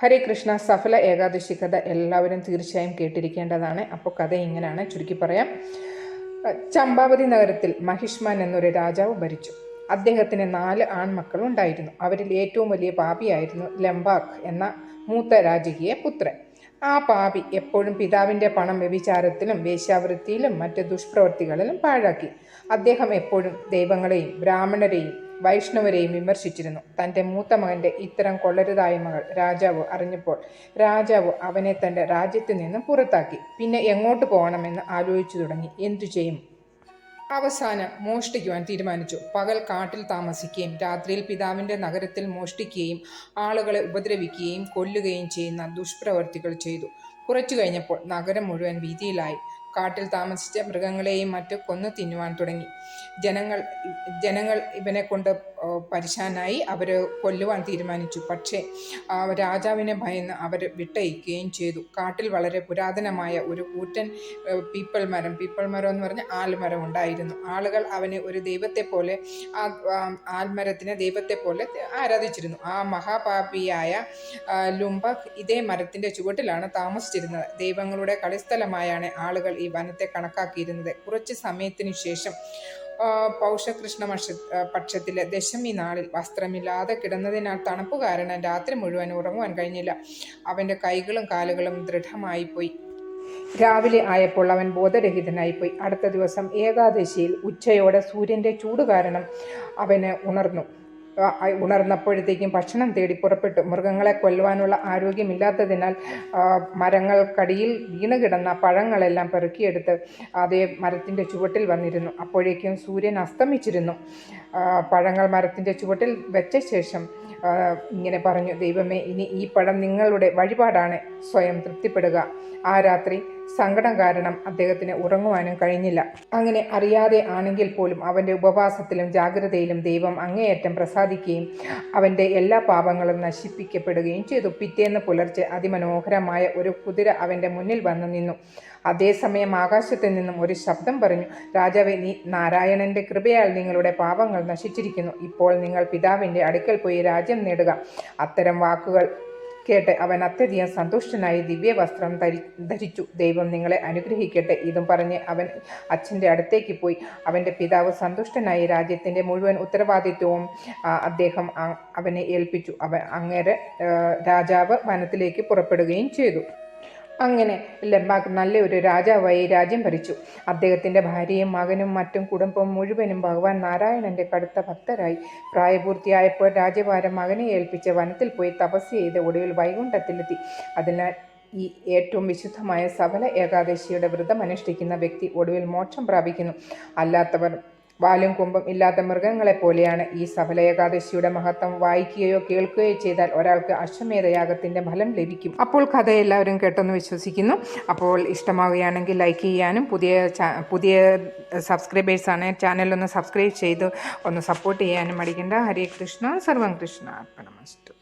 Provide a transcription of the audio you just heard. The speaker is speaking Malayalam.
ഹരേ കൃഷ്ണ സഫല ഏകാദശി കഥ എല്ലാവരും തീർച്ചയായും കേട്ടിരിക്കേണ്ടതാണ്. അപ്പോൾ കഥ ഇങ്ങനെയാണ് ചുരുക്കി പറയാം. ചമ്പാവതി നഗരത്തിൽ മഹിഷ്മാൻ എന്നൊരു രാജാവ് ഭരിച്ചു. അദ്ദേഹത്തിന് നാല് ആൺമക്കളുണ്ടായിരുന്നു അവരിൽ ഏറ്റവും വലിയ പാപിയായിരുന്നു ലംബാക് എന്ന മൂത്ത രാജകീയ പുത്രൻ. ആ പാപി എപ്പോഴും പിതാവിന്റെ പണം വ്യഭിചാരത്തിലും വേശ്യാവൃത്തിയിലും മറ്റ് ദുഷ്പ്രവൃത്തികളിലും പാഴാക്കി. അദ്ദേഹം എപ്പോഴും ദൈവങ്ങളെയും ബ്രാഹ്മണരെയും വൈഷ്ണവരെയും വിമർശിച്ചിരുന്നു. തന്റെ മൂത്ത മകന്റെ ഇത്തരം കൊള്ളരുതായ്മകൾ രാജാവ് അറിഞ്ഞപ്പോൾ രാജാവ് അവനെ തന്റെ രാജ്യത്ത് നിന്നും പുറത്താക്കി. പിന്നെ എങ്ങോട്ട് പോകണമെന്ന് ആലോചിച്ചു തുടങ്ങി. എന്തു ചെയ്യും? അവസാനം മോഷ്ടിക്കുവാൻ തീരുമാനിച്ചു. പകൽ കാട്ടിൽ താമസിക്കുകയും രാത്രിയിൽ പിതാവിന്റെ നഗരത്തിൽ മോഷ്ടിക്കുകയും ആളുകളെ ഉപദ്രവിക്കുകയും കൊല്ലുകയും ചെയ്യുന്ന ദുഷ്പ്രവർത്തികൾ ചെയ്തു. കുറച്ചു കഴിഞ്ഞപ്പോൾ നഗരം മുഴുവൻ ഭീതിയിലായി കാട്ടിൽ താമസിച്ച മൃഗങ്ങളെയും മറ്റും കൊന്നു തിന്നുവാൻ തുടങ്ങി. ജനങ്ങൾ ജനങ്ങൾ ഇവനെ കൊണ്ട് പരിശാനായി അവർ കൊല്ലുവാൻ തീരുമാനിച്ചു. പക്ഷേ രാജാവിനെ ഭയന്ന് അവർ വിട്ടയക്കുകയും ചെയ്തു. കാട്ടിൽ വളരെ പുരാതനമായ ഒരു കൂറ്റൻ പീപ്പൾ മരം പീപ്പിൾ മരം എന്ന് പറഞ്ഞാൽ ആൽമരം ഉണ്ടായിരുന്നു. ആളുകൾ അവനെ ഒരു ദൈവത്തെ പോലെ ആൽമരത്തിനെ ദൈവത്തെ പോലെ ആരാധിച്ചിരുന്നു. ആ മഹാപാപിയായ ആ, ഇതേ മരത്തിന്റെ ചുവട്ടിലാണ് താമസിച്ചിരുന്നത്. ദൈവങ്ങളുടെ കളിസ്ഥലമായാണ് ആളുകൾ ഈ വനത്തെ കണക്കാക്കിയിരുന്നത്. കുറച്ച് സമയത്തിന് ശേഷം പൗഷകൃഷ്ണ പക്ഷ പക്ഷത്തിലെ ദശമി നാളിൽ വസ്ത്രമില്ലാതെ കിടന്നതിനാൽ തണുപ്പ് കാരണം രാത്രി മുഴുവൻ ഉറങ്ങുവാൻ കഴിഞ്ഞില്ല. അവന്റെ കൈകളും കാലുകളും ദൃഢമായി പോയി രാവിലെ ആയപ്പോൾ അവൻ ബോധരഹിതനായിപ്പോയി. അടുത്ത ദിവസം ഏകാദശിയിൽ ഉച്ചയോടെ സൂര്യന്റെ ചൂട് കാരണം അവന് ഉണർന്നു. ഉണർന്നപ്പോഴത്തേക്കും ഭക്ഷണം തേടി പുറപ്പെട്ടു. മൃഗങ്ങളെ കൊല്ലുവാനുള്ള ആരോഗ്യമില്ലാത്തതിനാൽ മരങ്ങൾ മരങ്ങൾക്കടിയിൽ വീണ് കിടന്ന പഴങ്ങളെല്ലാം പെറുക്കിയെടുത്ത് അതേ മരത്തിന്റെ ചുവട്ടിൽ വന്നിരുന്നു. അപ്പോഴേക്കും സൂര്യൻ അസ്തമിച്ചിരുന്നു. പഴങ്ങൾ മരത്തിന്റെ ചുവട്ടിൽ വെച്ച ശേഷം ഇങ്ങനെ പറഞ്ഞു ദൈവമേ ഇനി ഈ പഴം നിങ്ങളുടെ വഴിപാടാണ്. സ്വയം തൃപ്തിപ്പെടുക. ആ രാത്രി സങ്കടം കാരണം അദ്ദേഹത്തിന് ഉറങ്ങുവാനും കഴിഞ്ഞില്ല. അങ്ങനെ അറിയാതെ ആണെങ്കിൽ പോലും അവന്റെ ഉപവാസത്തിലും ജാഗ്രതയിലും ദൈവം അങ്ങേയറ്റം പ്രസാദിക്കുകയും അവന്റെ എല്ലാ പാപങ്ങളും നശിപ്പിക്കപ്പെടുകയും ചെയ്തു. പിറ്റേന്ന് പുലർച്ചെ അതിമനോഹരമായ ഒരു കുതിര അവന്റെ മുന്നിൽ വന്നു നിന്നു. അതേസമയം ആകാശത്തിൽ നിന്നും ഒരു ശബ്ദം പറഞ്ഞു രാജാവെ നീ നാരായണന്റെ കൃപയാൽ നിങ്ങളുടെ പാപങ്ങൾ നശിച്ചിരിക്കുന്നു. ഇപ്പോൾ നിങ്ങൾ പിതാവിന്റെ അടുക്കൽ പോയി രാജ്യം നേടുക. അത്തരം വാക്കുകൾ കേട്ട് അവൻ അത്യധികം സന്തുഷ്ടനായി ദിവ്യവസ്ത്രം ധരി ധരിച്ചു. ദൈവം നിങ്ങളെ അനുഗ്രഹിക്കട്ടെ. ഇതും പറഞ്ഞ് അവൻ അച്ഛന്റെ അടുത്തേക്ക് പോയി. അവന്റെ പിതാവ് സന്തുഷ്ടനായി രാജ്യത്തിന്റെ മുഴുവൻ ഉത്തരവാദിത്വവും അദ്ദേഹം അവനെ ഏൽപ്പിച്ചു. അവൻ അങ്ങേരെ രാജാവ് വനത്തിലേക്ക് പുറപ്പെടുകയും ചെയ്തു. അങ്ങനെ ലംബാക്ക് നല്ലൊരു രാജാവായി രാജ്യം ഭരിച്ചു. അദ്ദേഹത്തിന്റെ ഭാര്യയും മകനും മറ്റും കുടുംബം മുഴുവനും ഭഗവാൻ നാരായണന്റെ കടുത്ത ഭക്തരായി. പ്രായപൂർത്തിയായപ്പോൾ രാജഭാരം മകനെ ഏൽപ്പിച്ച് വനത്തിൽ പോയി തപസ് ചെയ്ത് ഒടുവിൽ വൈകുണ്ഠത്തിലെത്തി. അതിനാൽ ഈ ഏറ്റവും വിശുദ്ധമായ സഫല ഏകാദശിയുടെ വ്രതം അനുഷ്ഠിക്കുന്ന വ്യക്തി ഒടുവിൽ മോക്ഷം പ്രാപിക്കുന്നു. അല്ലാത്തവർ വാലും കുമ്പും ഇല്ലാത്ത മൃഗങ്ങളെ പോലെയാണ് ഈ സഫല ഏകാദശിയുടെ മഹത്വം വായിക്കുകയോ കേൾക്കുകയോ ചെയ്താൽ ഒരാൾക്ക് അശ്വമേധയാഗത്തിന്റെ ഫലം ലഭിക്കും. അപ്പോൾ കഥ എല്ലാവരും കേട്ടെന്ന് വിശ്വസിക്കുന്നു. അപ്പോൾ ഇഷ്ടമാവുകയാണെങ്കിൽ ലൈക്ക് ചെയ്യാനും പുതിയ പുതിയ സബ്സ്ക്രൈബേഴ്സാണ് ചാനലൊന്ന് സബ്സ്ക്രൈബ് ചെയ്ത് ഒന്ന് സപ്പോർട്ട് ചെയ്യാനും മടിക്കേണ്ട. ഹരേ കൃഷ്ണ. സർവം കൃഷ്ണ അർപ്പണമസ്തു